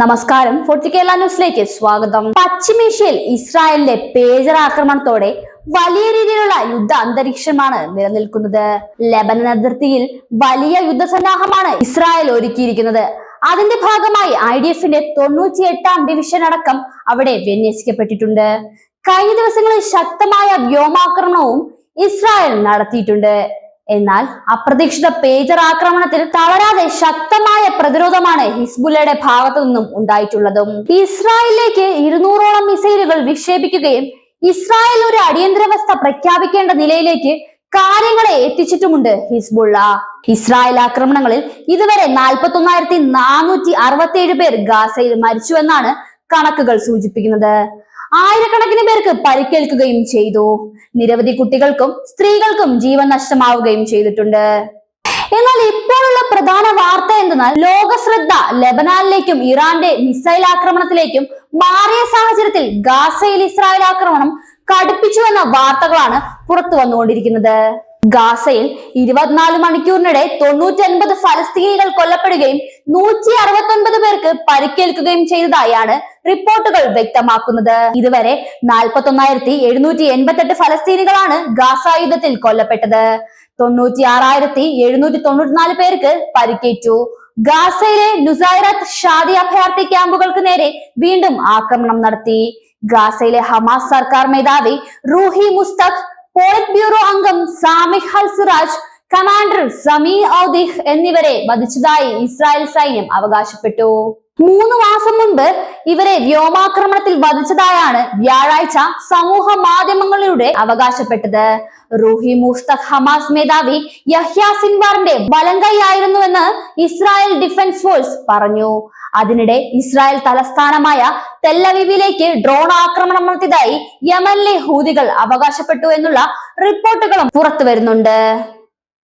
നമസ്കാരം. ഫോർട്ടി കേരള ന്യൂസിലേക്ക് സ്വാഗതം. പശ്ചിമേഷ്യയിൽ ഇസ്രായേലിന്റെ പേജർ ആക്രമണത്തോടെ വലിയ രീതിയിലുള്ള യുദ്ധ അന്തരീക്ഷമാണ് നിലനിൽക്കുന്നത്. ലെബനൻ അതിർത്തിയിൽ വലിയ യുദ്ധസന്നാഹമാണ് ഇസ്രായേൽ ഒരുക്കിയിരിക്കുന്നത്. അതിന്റെ ഭാഗമായി ഐ ഡി എഫിന്റെ തൊണ്ണൂറ്റി എട്ടാം ഡിവിഷൻ അടക്കം അവിടെ വിന്യസിക്കപ്പെട്ടിട്ടുണ്ട്. കഴിഞ്ഞ ദിവസങ്ങളിൽ ശക്തമായ വ്യോമാക്രമണവും ഇസ്രായേൽ നടത്തിയിട്ടുണ്ട്. എന്നാൽ അപ്രതീക്ഷിത പേജർ ആക്രമണത്തിൽ തളരാതെ ശക്തമായ പ്രതിരോധമാണ് ഹിസ്ബുല്ലയുടെ ഭാഗത്തു നിന്നും ഉണ്ടായിട്ടുള്ളതും. ഇസ്രായേലിലേക്ക് ഇരുന്നൂറോളം മിസൈലുകൾ വിക്ഷേപിക്കുകയും ഇസ്രായേൽ ഒരു അടിയന്തരാവസ്ഥ പ്രഖ്യാപിക്കേണ്ട നിലയിലേക്ക് കാര്യങ്ങളെ എത്തിച്ചിട്ടുമുണ്ട് ഹിസ്ബുള്ള. ഇസ്രായേൽ ആക്രമണങ്ങളിൽ ഇതുവരെ നാൽപ്പത്തി ഒന്നായിരത്തി നാനൂറ്റി അറുപത്തി ഏഴ് പേർ ഗാസയിൽ മരിച്ചുവെന്നാണ് കണക്കുകൾ സൂചിപ്പിക്കുന്നത്. ആയിരക്കണക്കിന് പേർക്ക് പരിക്കേൽക്കുകയും ചെയ്തു. നിരവധി കുട്ടികൾക്കും സ്ത്രീകൾക്കും ജീവൻ നഷ്ടമാവുകയും ചെയ്തിട്ടുണ്ട്. എന്നാൽ ഇപ്പോഴുള്ള പ്രധാന വാർത്ത എന്തെന്നാൽ ലോക ശ്രദ്ധ ലെബനാനിലേക്കും ഇറാന്റെ മിസൈൽ ആക്രമണത്തിലേക്കും മാറിയ സാഹചര്യത്തിൽ ഗാസയിൽ ഇസ്രായേൽ ആക്രമണം കടുപ്പിച്ചു എന്ന വാർത്തകളാണ് പുറത്തു വന്നുകൊണ്ടിരിക്കുന്നത്. ഗാസയിൽ ഇരുപത്തിനാല് മണിക്കൂറിനിടെ തൊണ്ണൂറ്റി അൻപത് ഫലസ്തീനികൾ കൊല്ലപ്പെടുകയും നൂറ്റി അറുപത്തി ഒൻപത് പേർക്ക് പരിക്കേൽക്കുകയും ചെയ്തതായാണ് റിപ്പോർട്ടുകൾ വ്യക്തമാക്കുന്നത്. ഇതുവരെ നാൽപ്പത്തി ഒന്നായിരത്തി എഴുന്നൂറ്റി എൺപത്തെട്ട് ഫലസ്തീനികളാണ് ഗാസ യുദ്ധത്തിൽ കൊല്ലപ്പെട്ടത്. തൊണ്ണൂറ്റി ആറായിരത്തി എഴുന്നൂറ്റി തൊണ്ണൂറ്റിനാല് പേർക്ക് പരിക്കേറ്റു. ഗാസയിലെ നുസൈറത്ത് ഷാദി അഭയാർത്ഥി ക്യാമ്പുകൾക്ക് നേരെ വീണ്ടും ആക്രമണം നടത്തി. ഗാസയിലെ ഹമാസ് സർക്കാർ മേധാവി റൂഹി മുസ്തഖ് പോളിറ്റ് ബ്യൂറോ അംഗം സാമിഹ് അൽ കമാൻഡർ സമീ ഔദിഹ് എന്നിവരെ വധിച്ചതായി ഇസ്രായേൽ സൈന്യം അവകാശപ്പെട്ടു. മൂന്ന് മാസം മുൻപ് ഇവരെ വ്യോമാക്രമണത്തിൽ വധിച്ചതായാണ് വ്യാഴാഴ്ച സമൂഹ മാധ്യമങ്ങളിലൂടെ അവകാശപ്പെട്ടത്. റൂഹി മുസ്തഖ് ഹമാസ് മേധാവി യഹ്യ സിൻവാറിന്റെ വലങ്കൈയായിരുന്നുവെന്ന് ഇസ്രായേൽ ഡിഫൻസ് ഫോഴ്സ് പറഞ്ഞു. അതിനിടെ ഇസ്രായേൽ തലസ്ഥാനമായ തെല്ലവിവിലേക്ക് ഡ്രോൺ ആക്രമണം നടത്തിയതായി യമനിലെ ഹൂതികൾ അവകാശപ്പെട്ടു എന്നുള്ള റിപ്പോർട്ടുകളും പുറത്തു വരുന്നുണ്ട്